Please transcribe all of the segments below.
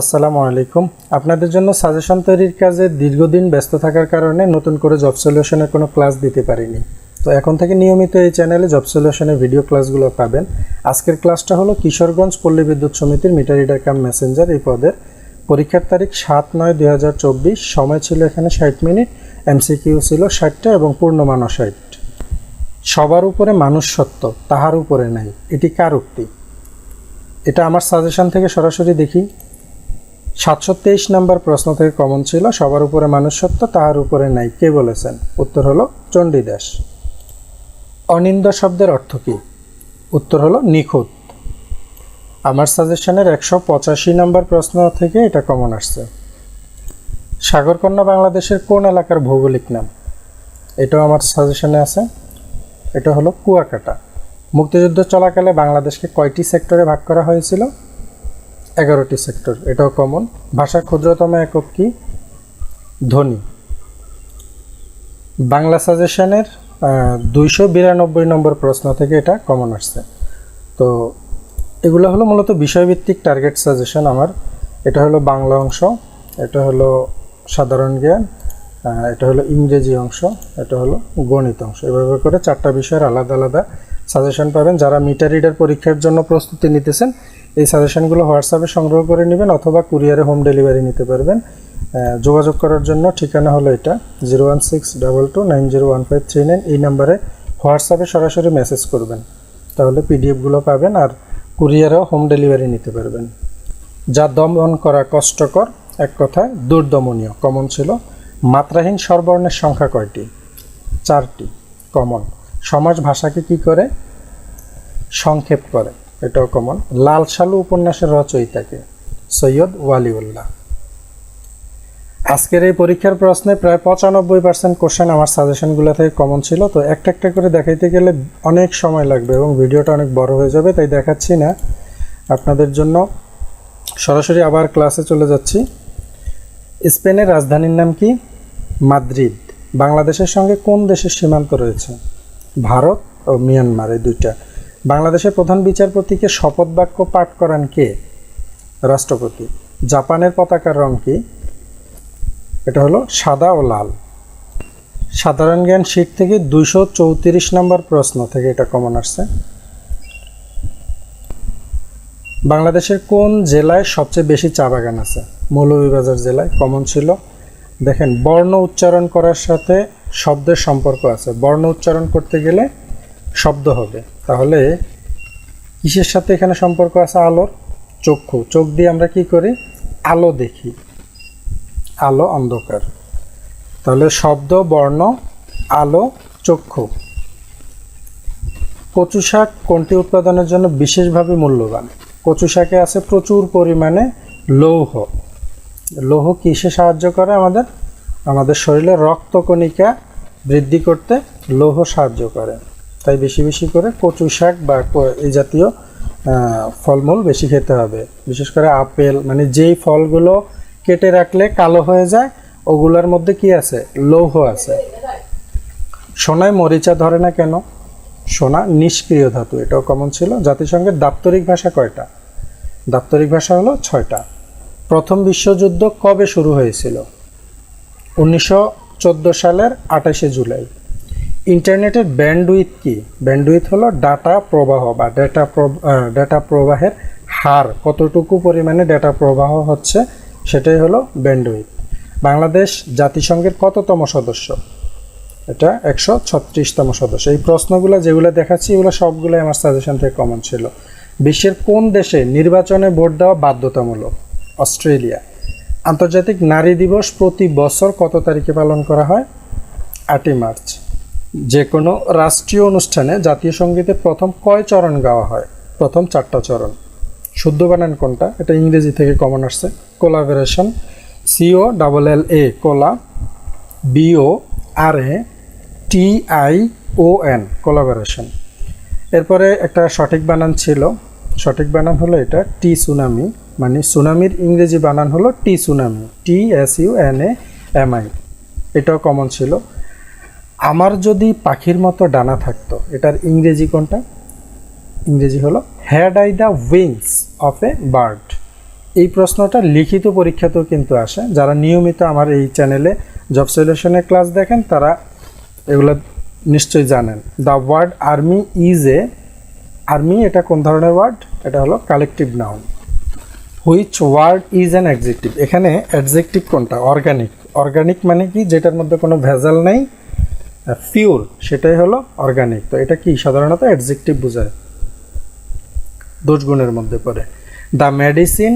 আসসালামু আলাইকুম। আপনাদের জন্য সাজেশন তৈরির কাজে দীর্ঘদিন ব্যস্ত থাকার কারণে নতুন করে জব সলিউশনের কোনো ক্লাস দিতে পারিনি। তো এখন থেকে নিয়মিত এই চ্যানেলে জব সলিউশনের ভিডিও ক্লাসগুলো পাবেন। আজকের ক্লাসটা হলো কিশোরগঞ্জ পল্লী বিদ্যুৎ সমিতির মিটার রিডার কাম মেসেঞ্জার এই পদের। পরীক্ষার তারিখ সাত নয় দুই সময় ছিল এখানে ষাট মিনিট, এমসিকিউ ছিল ষাটটা এবং পূর্ণমান ষাট। সবার উপরে মানুষ সত্য তাহার উপরে নাই। এটি কার উক্তি? এটা আমার সাজেশন থেকে সরাসরি দেখি। সাতশো তেইশ নাম্বার প্রশ্ন থেকে কমন ছিল, সবার উপরে মানুষ সত্য তাহার উপরে নাই। কে বলেছেন? উত্তর হলো চণ্ডীদাস। অনিন্দ শব্দের অর্থ কী? উত্তর হলো নিখুঁত। আমার সাজেশনের একশো পঁচাশি নাম্বার প্রশ্ন থেকে এটা কমন আসছে। সাগরকন্যা বাংলাদেশের কোন এলাকার ভৌগোলিক নাম? এটাও আমার সাজেশনে আছে। এটা হলো কুয়াকাটা। মুক্তিযুদ্ধ চলাকালে বাংলাদেশকে কয়টি সেক্টরে ভাগ করা হয়েছিল? এগারোটি সেক্টর, এটাও কমন ভাষার ক্ষুদ্রতম একক কি? ধ্বনি। বাংলা সাজেশনের দুইশো বিরানব্বই নম্বর প্রশ্ন থেকে এটা কমন আসছে। তো এগুলো হলো মূলত বিষয়ভিত্তিক টার্গেট সাজেশন আমার। এটা হলো বাংলা অংশ, এটা হলো সাধারণ জ্ঞান এটা হলো ইংরেজি অংশ, এটা হলো গণিত অংশ। এভাবে করে চারটা বিষয়ের আলাদা আলাদা সাজেশন পাবেন। যারা মিটার রিডার পরীক্ষার জন্য প্রস্তুতি নিতেছেন এই সাজেশনগুলো হোয়াটসঅ্যাপে সংগ্রহ করে নেবেন অথবা কুরিয়ারে হোম ডেলিভারি নিতে পারবেন। যোগাযোগ করার জন্য ঠিকানা হলো এটা, zero one six double two nine zero one five three nine. এই নাম্বারে হোয়াটসঅ্যাপে সরাসরি মেসেজ করবেন। তাহলে পিডিএফগুলো পাবেন আর কুরিয়ারেও হোম ডেলিভারি নিতে পারবেন। যা দমন করা কষ্টকর, এক কথায় দুর্দমনীয়। কমন ছিল। মাত্রাহীন স্বরবর্ণের সংখ্যা কয়টি? চারটি। কমন। সমাজ ভাষাকে কি করে? সংক্ষেপ করে। এটাও কমন লাল সালু উপন্যাসের রচয়িতাকে সৈয়দ ওয়ালিউল্লাহ। আজকের এই পরীক্ষার প্রশ্নে প্রায় পঁচানব্বই পার্সেন্ট কোশ্চেন আমার সাজেশনগুলো থেকে কমন ছিল, তো একটা একটা করে দেখাইতে গেলে অনেক সময় লাগবে এবং ভিডিওটা অনেক বড় হয়ে যাবে, তাই দেখাচ্ছি না। আপনাদের জন্য সরাসরি আবার ক্লাসে চলে যাচ্ছি। স্পেনের রাজধানীর নাম কি? মাদ্রিদ। বাংলাদেশের সঙ্গে কোন দেশের সীমান্ত রয়েছে? ভারত ও মিয়ানমার, এই দুইটা। বাংলাদেশের প্রধান বিচারপতিকে শপথ বাক্য পাঠ করান কে? রাষ্ট্রপতি। জাপানের পতাকার রং কি? এটা হলো সাদা ও লাল। সাধারণ জ্ঞান শীট থেকে দুইশো চৌত্রিশ নম্বর প্রশ্ন থেকে এটা কমন আসছে। বাংলাদেশের কোন জেলায় সবচেয়ে বেশি চা বাগান আছে? মৌলভীবাজার জেলায় কমন ছিল। দেখেন, বর্ণ উচ্চারণ করার সাথে শব্দের সম্পর্ক আছে। বর্ণ উচ্চারণ করতে গেলে শব্দ হবে। তাহলে কিসের সাথে এখানে সম্পর্ক আছে? আলোর চক্ষু। চোখ দিয়ে আমরা কি করি? আলো দেখি। আলো অন্ধকার। তাহলে শব্দ, বর্ণ, আলো, চক্ষু। কচু শাক কোনটি উৎপাদনের জন্য বিশেষভাবে মূল্যবান? কচু শাকে আছে প্রচুর পরিমাণে লৌহ। লৌহ কিসে সাহায্য করে? আমাদের আমাদের শরীরে রক্তকণিকা বৃদ্ধি করতে লৌহ সাহায্য করে। তাই বেশি বেশি করে কচু শাক বা এই জাতীয় ফলমূল বেশি খেতে হবে। বিশেষ করে আপেল মানে যেই ফলগুলো কেটে রাখলে কালো হয়ে যায়, ওগুলোর মধ্যে কি আছে? লৌহ আছে। সোনায় মরিচা ধরে না কেন? সোনা নিষ্ক্রিয় ধাতু, এটাও কমন ছিল। জাতিসংঘের দাপ্তরিক ভাষা কয়টা? দাপ্তরিক ভাষা হলো ছয়টা। প্রথম বিশ্বযুদ্ধ কবে শুরু হয়েছিল? উনিশশো চোদ্দ সালের আঠাশে জুলাই। ইন্টারনেটের ব্যান্ডউইথ কি? ব্যান্ডউইথ হলো ডাটা প্রবাহ বা ডেটা ডেটা প্রবাহের হার। কতটুকু পরিমাণে ডেটা প্রবাহ হচ্ছে সেটাই হলো ব্যান্ডউইথ বাংলাদেশ জাতিসংঘের কততম সদস্য? এটা একশো ছত্রিশতম সদস্য। এই প্রশ্নগুলো যেগুলো দেখাচ্ছি, এগুলো সবগুলোই আমার সাজেশন থেকে কমন ছিল। বিশ্বের কোন দেশে নির্বাচনে ভোট দেওয়া বাধ্যতামূলক? অস্ট্রেলিয়া। আন্তর্জাতিক নারী দিবস প্রতি বছর কত তারিখে পালন করা হয়? আটই মার্চ। যে কোনো রাষ্ট্রীয় অনুষ্ঠানে জাতীয় সঙ্গীতের প্রথম কয় চরণ গাওয়া হয়? প্রথম চারটা চরণ। শুদ্ধ বানান কোনটা? এটা ইংরেজি থেকে কমন আসছে। Collaboration C O double L A Cola B O R A T I O N collaboration এরপরে একটা সঠিক বানান ছিল। সঠিক বানান হলো এটা টি সুনামি মানে সুনামির ইংরেজি বানান হলো T tsunami T S U N A M I এটাও কমন ছিল। আমার যদি পাখির মতো ডানা থাকতো, এটার ইংরেজি কোনটা? ইংরেজি হলো had I the wings of a bird এই প্রশ্নটা লিখিত পরীক্ষাতেও কিন্তু আসে। যারা নিয়মিত আমার এই চ্যানেলে জব সলিউশনের ক্লাস দেখেন, তারা এগুলো নিশ্চয়ই জানেন। The word army is a army এটা কোন ধরনের ওয়ার্ড এটা হলো collective noun which word is an adjective এখানে অ্যাডজেক্টিভ কোনটা? অর্গানিক অর্গানিক মানে কি? যেটার মধ্যে কোনো ভেজাল নেই। পিওর সেটাই হলো অর্গানিক তো এটা কি? সাধারণত অ্যাডজেক্টিভ বোঝায়। দোষ গুণের মধ্যে পড়ে the medicine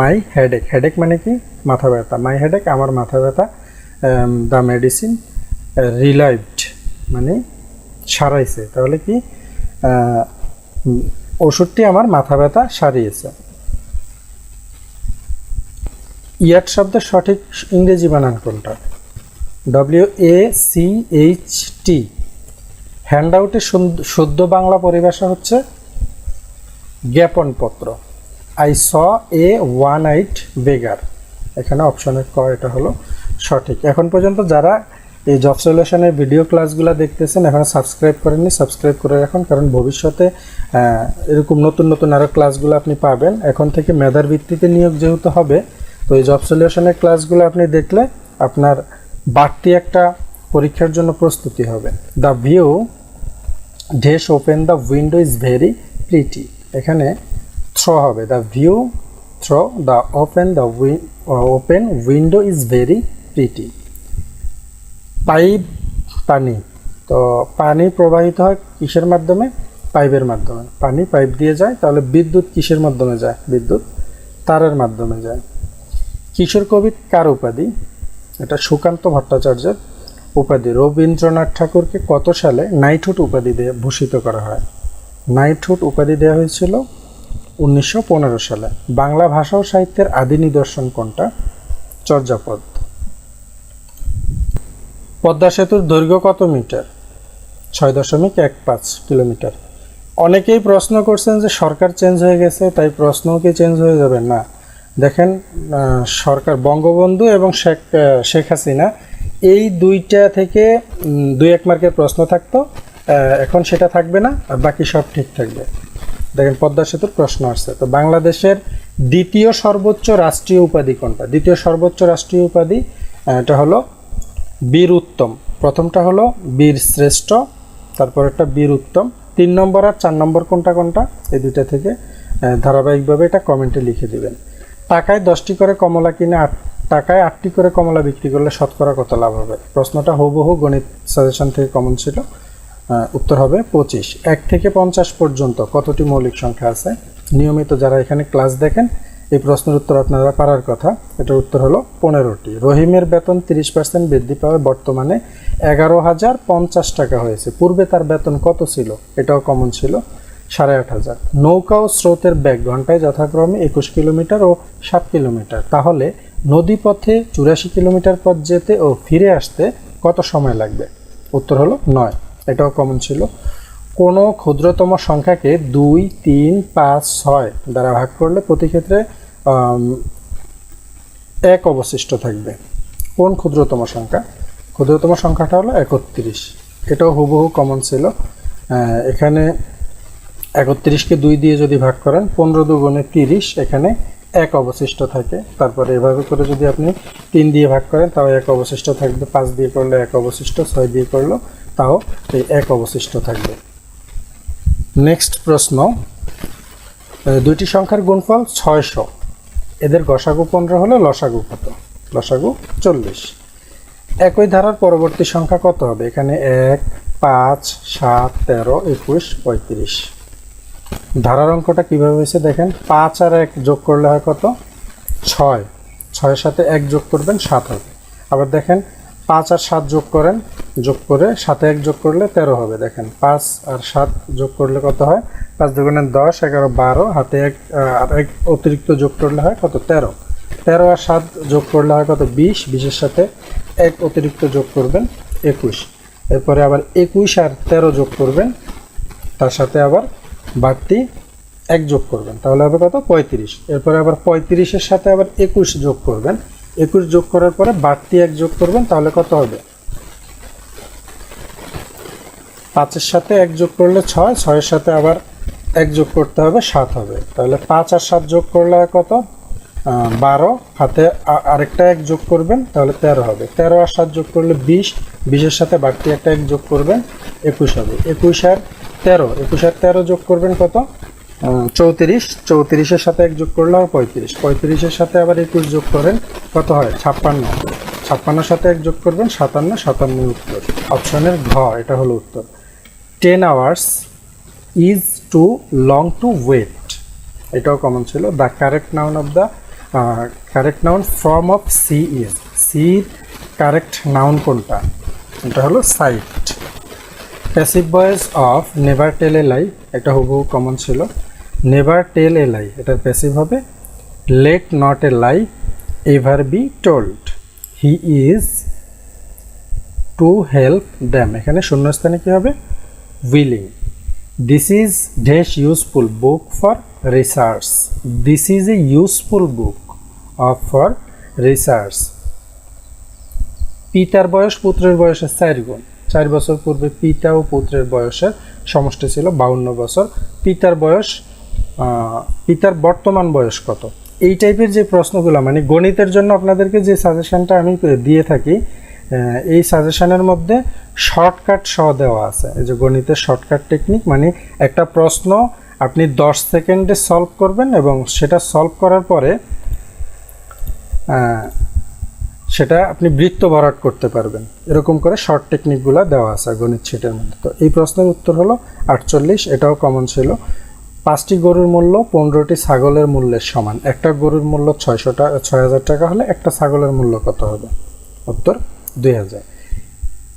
my headache headache মানে কি? মাথা ব্যথা। মাই হেডেক আমার মাথা ব্যথা। দ্য মেডিসিন রিলাইভড মানে সারাইছে। তাহলে কি? ওষুধটি আমার মাথা ব্যথা সারিয়েছে। ইয়াট শব্দের সঠিক ইংরেজি বানান কোনটা? W A C H T hand আউটের শুদ্ধ বাংলা পরিভাষা হচ্ছে জ্ঞাপনপত্র। I saw a one eyed beggar এখানে অপশনের ক, এটা হলো সঠিক। এখন পর্যন্ত যারা এই জব সলিউশনের ভিডিও ক্লাসগুলো দেখতেছেন, এখন সাবস্ক্রাইব করেননি সাবস্ক্রাইব করে রাখুন, কারণ ভবিষ্যতে এরকম নতুন নতুন আরও ক্লাসগুলো আপনি পাবেন। এখন থেকে মেধার ভিত্তিতে নিয়োগ যেহেতু হবে, তো এই জব সলিউশনের ক্লাসগুলো আপনি দেখলে আপনার বাড়তি একটা পরীক্ষার জন্য প্রস্তুতি হবে। The view dash open the window is very pretty এখানে থ্রো হবে। The view through the open the open window is very pretty pipe পানি। তো পানি প্রবাহিত হয় কিসের মাধ্যমে? পাইপের মাধ্যমে। পানি পাইপ দিয়ে যায়, তাহলে বিদ্যুৎ কিসের মাধ্যমে যায়? বিদ্যুৎ তারের মাধ্যমে যায়। কিশোর কবি কার উপাধি? এটা সুকান্ত ভট্টাচার্যের উপাধি। রবীন্দ্রনাথ ঠাকুরকে কত সালে নাইটহুড উপাধি দিয়ে ভূষিত করা হয়? নাইটহুড উপাধি দেওয়া হয়েছিল উনিশশো পনেরো সালে। বাংলা ভাষা ও সাহিত্যের আদি নিদর্শন কোনটা? চর্যাপদ। পদ্মা সেতুর দৈর্ঘ্য কত মিটার? ছয় দশমিক এক পাঁচ কিলোমিটার। অনেকেই প্রশ্ন করছেন যে সরকার চেঞ্জ হয়ে গেছে, তাই প্রশ্নও কি চেঞ্জ হয়ে যাবে? না। দেখেন সরকার বঙ্গবন্ধু এবং শেখ শেখ হাসিনা, এই দুইটা থেকে দুই এক মার্কের প্রশ্ন থাকতো এখন সেটা থাকবে না, আর বাকি সব ঠিক থাকবে। দেখেন, পদ্মা সেতুর প্রশ্ন আসছে। তো বাংলাদেশের দ্বিতীয় সর্বোচ্চ রাষ্ট্রীয় উপাধি কোনটা? দ্বিতীয় সর্বোচ্চ রাষ্ট্রীয় উপাধি এটা হলো বীর উত্তম। প্রথমটা হলো বীর শ্রেষ্ঠ, তারপর একটা বীর উত্তম। তিন নম্বর আর চার নম্বর কোনটা কোনটা? এই দুইটা থেকে ধারাবাহিকভাবে এটা কমেন্টে লিখে দিবেন। টাকায় দশটি করে কমলা কিনে আট, টাকায় আটটি করে কমলা বিক্রি করলে শতকরা কত লাভ হবে? প্রশ্নটা হুবহু গণিত সাজেশন থেকে কমন ছিল। উত্তর হবে পঁচিশ। এক থেকে পঞ্চাশ পর্যন্ত কতটি মৌলিক সংখ্যা আছে? নিয়মিত যারা এখানে ক্লাস দেখেন, এই প্রশ্নের উত্তর আপনারা পারার কথা। এটার উত্তর হলো পনেরোটি। রহিমের বেতন তিরিশ পার্সেন্ট বৃদ্ধি পাওয়া বর্তমানে এগারো হাজার পঞ্চাশ টাকা হয়েছে। পূর্বে তার বেতন কত ছিল? এটাও কমন ছিল। সাড়ে আট হাজার। নৌকা ও স্রোতের ব্যাগ ঘন্টায় যথাক্রমে একুশ কিলোমিটার ও সাত কিলোমিটার। তাহলে নদীপথে চুরাশি কিলোমিটার পথ যেতে ও ফিরে আসতে কত সময় লাগবে? উত্তর হলো নয়। এটাও কমন ছিল। কোনো ক্ষুদ্রতম সংখ্যাকে দুই, তিন, পাঁচ, ছয় দ্বারা ভাগ করলে প্রতি ক্ষেত্রে এক অবশিষ্ট থাকবে। কোন ক্ষুদ্রতম সংখ্যা? ক্ষুদ্রতম সংখ্যাটা হলো একত্রিশ। এটাও হুবহু কমন ছিল। এখানে একত্রিশকে দুই দিয়ে যদি ভাগ করেন, পনেরো দুগুণে তিরিশ, এখানে এক অবশিষ্ট থাকে। তারপরে এভাবে করে যদি আপনি তিন দিয়ে ভাগ করেন, তাও এক অবশিষ্ট থাকবে। পাঁচ দিয়ে করলে এক অবশিষ্ট, ছয় দিয়ে করলেও তাও এই এক অবশিষ্ট থাকবে। নেক্সট প্রশ্ন। দুইটি সংখ্যার গুণফল ছয়শো। এদের গসাগু পনেরো হলে লসাগু কত? লসাগু চল্লিশ। একই ধারার পরবর্তী সংখ্যা কত হবে? এখানে এক, পাঁচ, সাত, তেরো, একুশ, পঁয়ত্রিশ। ধারার অঙ্কটা কীভাবে হয়েছে দেখেন? পাঁচ আর এক যোগ করলে হয় কত? ছয়। ছয়ের সাথে এক যোগ করবেন, সাত হবে। আবার দেখেন, পাঁচ আর সাত যোগ করেন, যোগ করে সাথে এক যোগ করলে তেরো হবে। দেখেন, পাঁচ আর সাত যোগ করলে কত হয়? পাঁচ দুগুণে দশ, এগারো, বারো। হাতে এক আর এক অতিরিক্ত যোগ করলে হয় কত? তেরো। তেরো আর সাত যোগ করলে হয় কত? বিশ। বিশের সাথে এক অতিরিক্ত যোগ করবেন, একুশ। এরপরে আবার একুশ আর তেরো যোগ করবেন, তার সাথে আবার বাড়তি এক যোগ করবেন। তাহলে হবে কত? পঁয়ত্রিশ। এরপরে আবার পঁয়ত্রিশের সাথে আবার একুশ যোগ করবেন। একুশ যোগ করার পরে বাড়তি এক যোগ করবেন, তাহলে কত হবে? পাঁচের সাথে এক যোগ করলে ছয়, ছয়ের সাথে আবার এক যোগ করতে হবে, সাত হবে। তাহলে পাঁচ আর সাত যোগ করলে কত? বারো। হাতে আরেকটা এক যোগ করবেন, তাহলে তেরো হবে। তেরো আর সাত যোগ করলে বিশ। বিশের সাথে বাড়তি একটা এক যোগ করবেন, একুশ হবে। একুশ আর তেরো, একুশ আর তেরো যোগ করবেন কত? চৌত্রিশ, চৌত্রিশের সাথে এক যোগ করলে পঁয়ত্রিশ। পঁয়ত্রিশের সাথে আবার একুশ যোগ করেন, কত হয়? ছাপ্পান্ন। ছাপ্পান্নর সাথে এক যোগ করবেন, সাতান্ন সাতান্ন উত্তর। অপশনের ঘ, এটা হলো উত্তর। Ten hours is too long to wait. এটাও কমন ছিল। The correct noun of the correct noun form of see is. Sir correct noun কোনটা? এটা হলো sight. Passive voice of never tell a lie এটা হুবহু কমন ছিল। Never tell a লাই এটার passive হবে। Let not a lie ever be told he is to help them এখানে শূন্যস্থানে কী হবে? Willing this is dash useful book for research this is a useful book of for research পিতার বয়স পুত্রের বয়সের চার গুণ। চার বছর পূর্বে পিতা ও পুত্রের বয়সের সমষ্টি ছিল বাউন্ন বছর। পিতার বয়স পিতার বর্তমান বয়স কত? এই টাইপের যে প্রশ্নগুলো মানে গণিতের জন্য আপনাদেরকে যে সাজেশনটা আমি দিয়ে থাকি এই সাজেশনের মধ্যে শর্টকাট সহ দেওয়া আছে। এই যে গণিতের শর্টকাট টেকনিক মানে একটা প্রশ্ন আপনি দশ সেকেন্ডে সলভ করবেন এবং সেটা সলভ করার পরে সেটা আপনি বৃত্ত ভরাট করতে পারবেন। এরকম করে শর্ট টেকনিকগুলো দেওয়া আছে গণিত শিটের মধ্যে। তো এই প্রশ্নের উত্তর হলো আটচল্লিশ, এটাও কমন ছিল। পাঁচটি গরুর মূল্য পনেরোটি ছাগলের মূল্যের সমান। একটা গরুর মূল্য ছয়শো টাকা ছয় হাজার টাকা হলে একটা ছাগলের মূল্য কত হবে? উত্তর, দুই হাজার।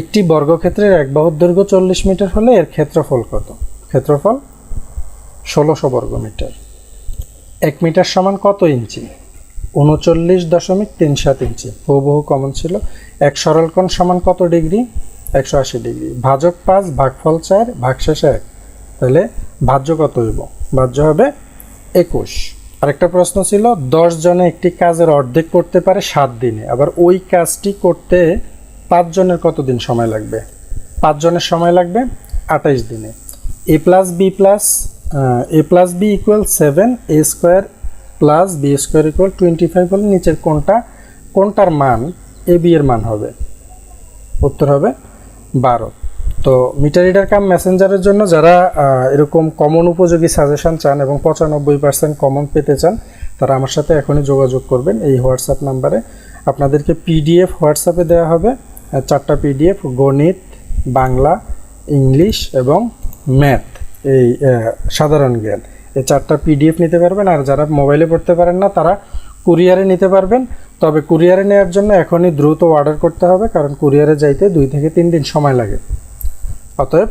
একটি বর্গক্ষেত্রের এক বাহুর দৈর্ঘ্য চল্লিশ মিটার হলে এর ক্ষেত্রফল কত? ক্ষেত্রফল ষোলোশো বর্গ মিটার এক মিটার সমান কত ইঞ্চি? উনচল্লিশ দশমিক তিন সাত ইঞ্চি। হুবহু কমন ছিল। এক সরলকোণ সমান কত ডিগ্রি? একশো আশি ডিগ্রি। ভাজক পাঁচ, ভাগফল চার, ভাগশেষে এক। তাহলে ভাজ্য কত হইব? ভাজ্য হবে একুশ। আরেকটা প্রশ্ন ছিল, দশ জনে একটি কাজের অর্ধেক করতে পারে সাত দিনে। আবার ওই কাজটি করতে পাঁচ জনের কতদিন সময় লাগবে? পাঁচ জনের সময় লাগবে আঠাইশ দিনে। A plus B plus A plus B equal seven A square plus B square equal twenty five হলে নিচের কোনটা কোনটার মান এ বি এর মান হবে। উত্তর হবে বারো। তো মিটার রিডার কাম মেসেঞ্জারের জন্য যারা এরকম কমন উপযোগী সাজেশন চান এবং পঁচানব্বই পার্সেন্ট কমন পেতে চান, তারা আমার সাথে এখনই যোগাযোগ করবেন এই হোয়াটসঅ্যাপ নাম্বারে আপনাদেরকে পিডিএফ হোয়াটসঅ্যাপে দেওয়া হবে চারটা পিডিএফ গণিত, বাংলা, ইংলিশ এবং ম্যাথ এই সাধারণ জ্ঞান। এই চারটা পিডিএফ নিতে পারবেন আর যারা মোবাইলে পড়তে পারেন না, তারা কুরিয়ারে নিতে পারবেন। তবে কুরিয়ারে নেওয়ার জন্য এখনই দ্রুত অর্ডার করতে হবে, কারণ কুরিয়ারে যাইতে দুই থেকে তিন দিন সময় লাগে। অতএব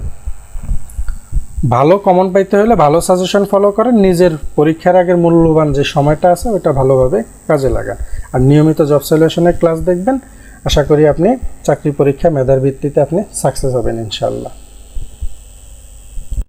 ভালো কমন পাইতে হলে ভালো সাজেশন ফলো করেন, নিজের পরীক্ষার আগের মূল্যবান যে সময়টা আছে ওটা ভালোভাবে কাজে লাগান। আর নিয়মিত জব সলিউশনের ক্লাস দেখবেন। আশা করি আপনি চাকরি পরীক্ষা মেধার ভিত্তিতে আপনি সাকসেস হবেন ইনশাল্লাহ